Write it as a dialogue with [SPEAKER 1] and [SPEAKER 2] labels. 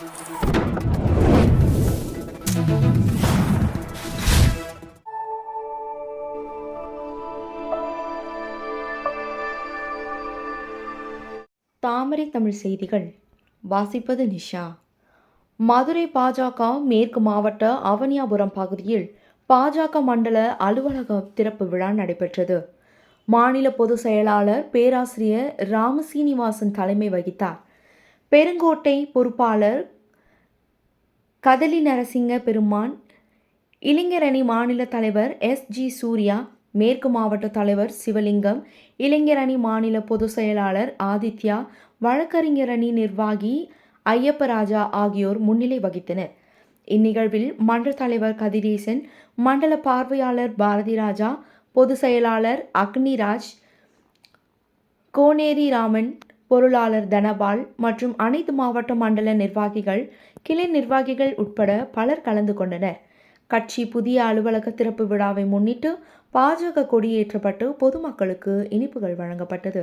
[SPEAKER 1] தாமரை தமிழ் செய்திகள். வாசிப்பது நிஷா. மதுரை பாஜக மேற்கு மாவட்ட அவனியாபுரம் பகுதியில் பாஜக மண்டல அலுவலக திறப்பு விழா நடைபெற்றது. மாநில பொதுச் செயலாளர் பேராசிரியர் ராமசீனிவாசன் தலைமை வகித்தார். பெருங்கோட்டை பொறுப்பாளர் கதலி நரசிங்க பெருமான் இளைஞரணி மாநில தலைவர் எஸ். ஜி. சூர்யா மேற்கு மாவட்ட தலைவர் சிவலிங்கம் இளைஞரணி மாநில பொதுச் செயலாளர் ஆதித்யா வழக்கறிஞரணி நிர்வாகி ஐயப்பராஜா ஆகியோர் முன்னிலை வகித்தனர். இந்நிகழ்வில் மன்ற தலைவர் கதிரேசன் மண்டல பார்வையாளர் பாரதி ராஜா பொதுச் செயலாளர் அக்னிராஜ் கோனேரி ராமன் பொருளாளர் தனபால் மற்றும் அனைத்து மாவட்ட மண்டல நிர்வாகிகள் கிளை நிர்வாகிகள் உட்பட பலர் கலந்து கொண்டனர். கட்சி புதிய அலுவலக திறப்பு விழாவை முன்னிட்டு பாஜக கொடியேற்றப்பட்டு பொதுமக்களுக்கு இனிப்புகள் வழங்கப்பட்டது.